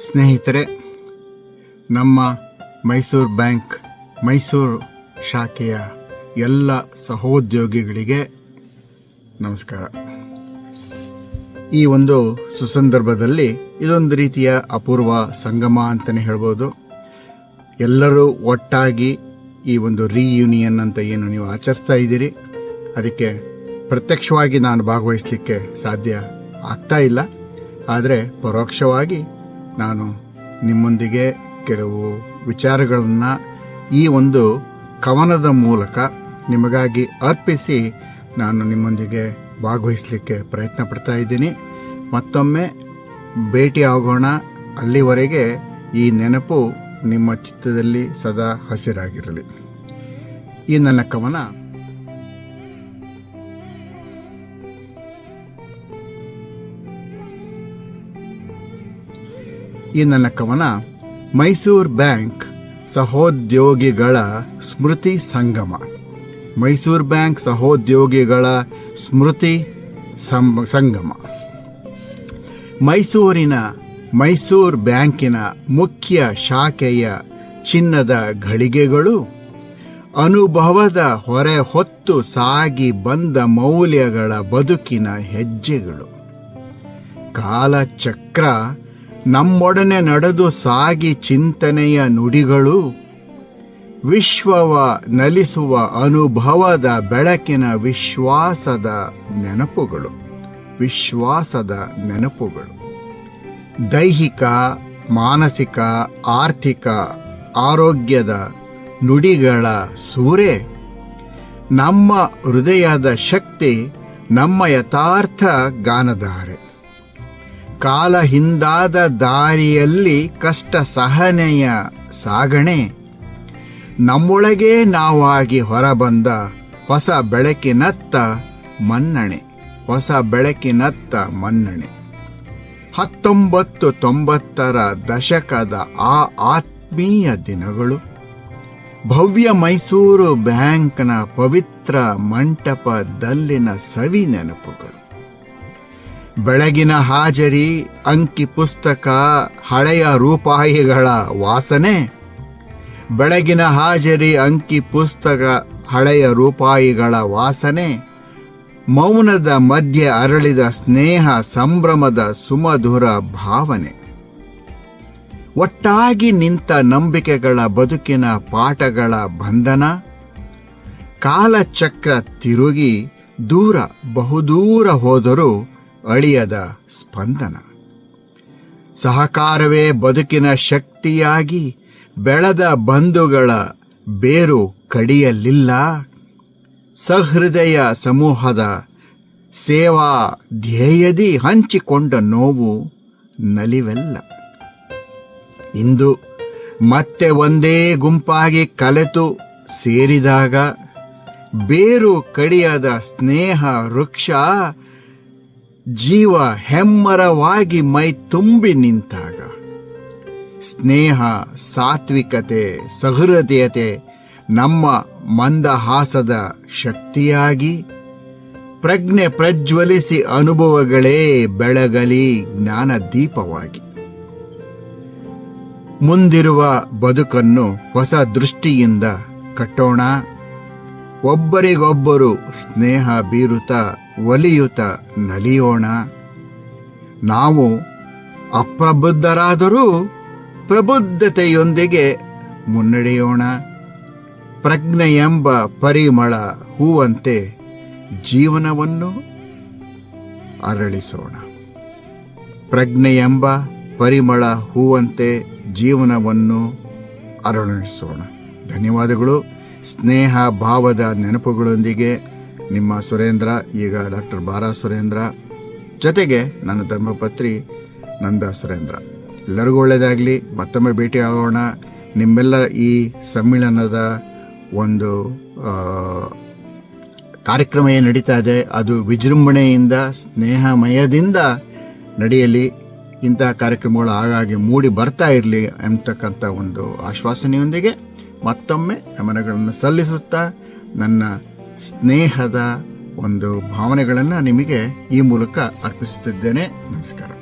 ಸ್ನೇಹಿತರೆ, ನಮ್ಮ ಮೈಸೂರು ಬ್ಯಾಂಕ್, ಮೈಸೂರು ಶಾಖೆಯ ಎಲ್ಲ ಸಹೋದ್ಯೋಗಿಗಳಿಗೆ ನಮಸ್ಕಾರ. ಈ ಒಂದು ಸುಸಂದರ್ಭದಲ್ಲಿ ಇದೊಂದು ರೀತಿಯ ಅಪೂರ್ವ ಸಂಗಮ ಅಂತಲೇ ಹೇಳ್ಬೋದು. ಎಲ್ಲರೂ ಒಟ್ಟಾಗಿ ಈ ಒಂದು ರೀಯೂನಿಯನ್ ಅಂತ ಏನು ನೀವು ಆಚರಿಸ್ತಾ ಇದ್ದೀರಿ? ಅದಕ್ಕೆ ಪ್ರತ್ಯಕ್ಷವಾಗಿ ನಾನು ಭಾಗವಹಿಸಲಿಕ್ಕೆ ಸಾಧ್ಯ ಆಗ್ತಾ ಇಲ್ಲ. ಆದರೆ ಪರೋಕ್ಷವಾಗಿ ನಾನು ನಿಮ್ಮೊಂದಿಗೆ ಕೆಲವು ವಿಚಾರಗಳನ್ನು ಈ ಒಂದು ಕವನದ ಮೂಲಕ ನಿಮಗಾಗಿ ಅರ್ಪಿಸಿ ನಾನು ನಿಮ್ಮೊಂದಿಗೆ ಭಾಗವಹಿಸಲಿಕ್ಕೆ ಪ್ರಯತ್ನ ಪಡ್ತಾ ಇದ್ದೀನಿ. ಮತ್ತೊಮ್ಮೆ ಭೇಟಿ ಆಗೋಣ. ಅಲ್ಲಿವರೆಗೆ ಈ ನೆನಪು ನಿಮ್ಮ ಚಿತ್ತದಲ್ಲಿ ಸದಾ ಹಸಿರಾಗಿರಲಿ. ಈ ನನ್ನ ಕವನ ಈ ನನ್ನ ಕವನ ಮೈಸೂರು ಬ್ಯಾಂಕ್ ಸಹೋದ್ಯೋಗಿಗಳ ಸ್ಮೃತಿ ಸಂಗಮ. ಮೈಸೂರು ಬ್ಯಾಂಕ್ ಸಹೋದ್ಯೋಗಿಗಳ ಸ್ಮೃತಿ ಸಂಗಮ. ಮೈಸೂರಿನ ಮೈಸೂರು ಬ್ಯಾಂಕಿನ ಮುಖ್ಯ ಶಾಖೆಯ ಚಿನ್ನದ ಘಳಿಗೆಗಳು, ಅನುಭವದ ಹೊರೆ ಹೊತ್ತು ಸಾಗಿ ಬಂದ ಮೌಲ್ಯಗಳ ಬದುಕಿನ ಹೆಜ್ಜೆಗಳು. ಕಾಲಚಕ್ರ ನಮ್ಮೊಡನೆ ನಡೆದು ಸಾಗಿ ಚಿಂತನೆಯ ನುಡಿಗಳು, ವಿಶ್ವವ ನಲಿಸುವ ಅನುಭವದ ಬೆಳಕಿನ ವಿಶ್ವಾಸದ ನೆನಪುಗಳು ವಿಶ್ವಾಸದ ನೆನಪುಗಳು. ದೈಹಿಕ, ಮಾನಸಿಕ, ಆರ್ಥಿಕ, ಆರೋಗ್ಯದ ನುಡಿಗಳ ಸೂರೆ, ನಮ್ಮ ಹೃದಯದ ಶಕ್ತಿ ನಮ್ಮ ಯಥಾರ್ಥ ಗಾನಧಾರೆ. ಕಾಲ ಹಿಂದಾದ ದಾರಿಯಲ್ಲಿ ಕಷ್ಟ ಸಹನೆಯ ಸಾಗಣೆ. ನಮ್ಮೊಳಗೇ ನಾವಾಗಿ ಹೊರಬಂದ ಹೊಸ ಬೆಳಕಿನತ್ತ ಮನ್ನಣೆ. ಹೊಸ ಬೆಳಕಿನತ್ತ ಮನ್ನಣೆ. ಹತ್ತೊಂಬತ್ತು ತೊಂಬತ್ತರ ದಶಕದ ಆ ಆತ್ಮೀಯ ದಿನಗಳು. ಭವ್ಯ ಮೈಸೂರು ಬ್ಯಾಂಕ್ನ ಪವಿತ್ರ ಮಂಟಪದಲ್ಲಿನ ಸವಿ ನೆನಪುಗಳು ಬೆಳಗಿನ ಹಾಜರಿ, ಅಂಕಿ ಪುಸ್ತಕ, ಹಳೆಯ ರೂಪಾಯಿಗಳ ವಾಸನೆ. ಬೆಳಗಿನ ಹಾಜರಿ, ಅಂಕಿ ಪುಸ್ತಕ, ಹಳೆಯ ರೂಪಾಯಿಗಳ ವಾಸನೆ. ಮೌನದ ಮಧ್ಯೆ ಅರಳಿದ ಸ್ನೇಹ, ಸಂಭ್ರಮದ ಸುಮಧುರ ಭಾವನೆ. ಒಟ್ಟಾಗಿ ನಿಂತ ನಂಬಿಕೆಗಳ ಬದುಕಿನ ಪಾಠಗಳ ಬಂಧನ. ಕಾಲಚಕ್ರ ತಿರುಗಿ, ದೂರ ಬಹುದೂರ ಹೋದರೂ ಅಳಿಯದ ಸ್ಪಂದನ. ಸಹಕಾರವೇ ಬದುಕಿನ ಶಕ್ತಿಯಾಗಿ ಬೆಳೆದ ಬಂಧುಗಳ ಬೇರು ಕಡಿಯಲಿಲ್ಲ. ಸಹೃದಯ ಸಮೂಹದ ಸೇವಾ ಧ್ಯೇಯದಿ ಹಂಚಿಕೊಂಡ ನೋವು ನಲಿವೆಲ್ಲ. ಇಂದು ಮತ್ತೆ ಒಂದೇ ಗುಂಪಾಗಿ ಕಲೆತು ಸೇರಿದಾಗ ಬೇರು ಕಡಿಯದ ಸ್ನೇಹ ವೃಕ್ಷ ಜೀವ ಹೆಮ್ಮರವಾಗಿ ಮೈ ತುಂಬಿ ನಿಂತಾಗ. ಸ್ನೇಹ, ಸಾತ್ವಿಕತೆ, ಸಹೃದಯತೆ ನಮ್ಮ ಮಂದಹಾಸದ ಶಕ್ತಿಯಾಗಿ ಪ್ರಜ್ಞೆ ಪ್ರಜ್ವಲಿಸಿ ಅನುಭವಗಳೇ ಬೆಳಗಲಿ ಜ್ಞಾನ ದೀಪವಾಗಿ ಮುಂದಿರುವ ಬದುಕನ್ನು ಹೊಸ ದೃಷ್ಟಿಯಿಂದ ಕಟ್ಟೋಣ. ಒಬ್ಬರಿಗೊಬ್ಬರು ಸ್ನೇಹ ಬೀರುತ್ತ ಒಲಿಯುತ್ತ ನಲಿಯೋಣ. ನಾವು ಅಪ್ರಬುದ್ಧರಾದರೂ ಪ್ರಬುದ್ಧತೆಯೊಂದಿಗೆ ಮುನ್ನಡೆಯೋಣ. ಪ್ರಜ್ಞೆ ಎಂಬ ಪರಿಮಳ ಹೂವಂತೆ ಜೀವನವನ್ನು ಅರಳಿಸೋಣ. ಪ್ರಜ್ಞೆ ಎಂಬ ಪರಿಮಳ ಹೂವಂತೆ ಜೀವನವನ್ನು ಅರಳಿಸೋಣ. ಧನ್ಯವಾದಗಳು. ಸ್ನೇಹ ಭಾವದ ನೆನಪುಗಳೊಂದಿಗೆ ನಿಮ್ಮ ಸುರೇಂದ್ರ, ಈಗ ಡಾಕ್ಟರ್ ಬಾರಾ ಸುರೇಂದ್ರ. ಜೊತೆಗೆ ನನ್ನ ಧರ್ಮಪತ್ರಿ ನಂದಾ ಸುರೇಂದ್ರ. ಎಲ್ಲರಿಗೂ ಒಳ್ಳೆಯದಾಗಲಿ, ಮತ್ತೊಮ್ಮೆ ಭೇಟಿ ಆಗೋಣ. ನಿಮ್ಮೆಲ್ಲರ ಈ ಸಮ್ಮಿಳನದ ಒಂದು ಕಾರ್ಯಕ್ರಮ ಏನು ನಡೀತಾ ಇದೆ, ಅದು ವಿಜೃಂಭಣೆಯಿಂದ, ಸ್ನೇಹಮಯದಿಂದ ನಡೆಯಲಿ. ಇಂತಹ ಕಾರ್ಯಕ್ರಮಗಳು ಆಗಾಗ್ಗೆ ಮೂಡಿ ಬರ್ತಾ ಇರಲಿ ಅಂತಕ್ಕಂಥ ಒಂದು ಆಶ್ವಾಸನೆಯೊಂದಿಗೆ ಮತ್ತೊಮ್ಮೆ ನಮನಗಳನ್ನು ಸಲ್ಲಿಸುತ್ತಾ ನನ್ನ ಸ್ನೇಹದ ಒಂದು ಭಾವನೆಗಳನ್ನು ನಿಮಗೆ ಈ ಮೂಲಕ ಅರ್ಪಿಸುತ್ತಿದ್ದೇನೆ. ನಮಸ್ಕಾರ.